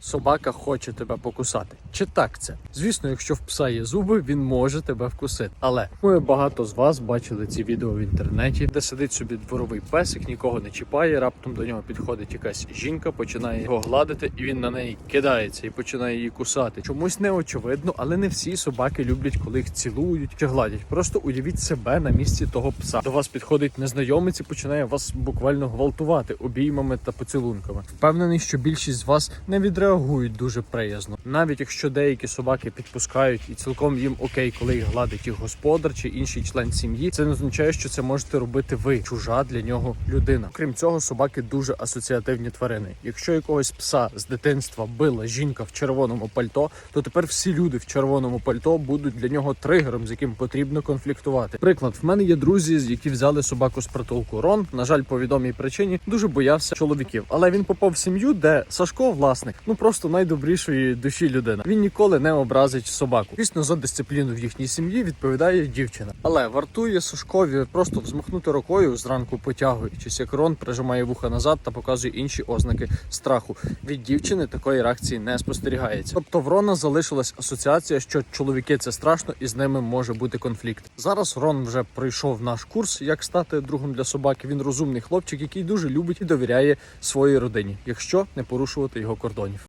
Собака хоче тебе покусати. Чи так це? Звісно, якщо в пса є зуби, він може тебе вкусити. Але ми багато з вас бачили ці відео в інтернеті, де сидить собі дворовий песик, нікого не чіпає. Раптом до нього підходить якась жінка, починає його гладити, і він на неї кидається і починає її кусати. Чомусь не очевидно, але не всі собаки люблять, коли їх цілують чи гладять. Просто уявіть себе на місці того пса. До вас підходить незнайомець і починає вас буквально гвалтувати обіймами та поцілунками. Впевнений, що більшість з вас не відреагують дуже приязно, навіть якщо деякі собаки підпускають і цілком їм окей, коли їх гладить їх господар чи інший член сім'ї. Це не означає, що це можете робити ви, чужа для нього людина. Крім цього, собаки дуже асоціативні тварини. Якщо якогось пса з дитинства била жінка в червоному пальто, то тепер всі люди в червоному пальто будуть для нього тригером, з яким потрібно конфліктувати. Приклад, в мене є друзі, які взяли собаку з притулку. Рон, на жаль, по відомій причині дуже боявся чоловіків, але він попав в сім'ю, де Сашко, власник, ну просто найдобрішої душі людина. Він ніколи не образить собаку. Звісно, за дисципліну в їхній сім'ї відповідає дівчина. Але вартує Сашкові просто взмахнути рукою зранку потягуючись, як Рон прижимає вуха назад та показує інші ознаки страху. Від дівчини такої реакції не спостерігається. Тобто в Рона залишилась асоціація, що чоловіки це страшно і з ними може бути конфлікт. Зараз Рон вже пройшов наш курс, як стати другом для собаки. Він розумний хлопчик, який дуже любить і довіряє своїй родині, якщо не порушувати його кордонів.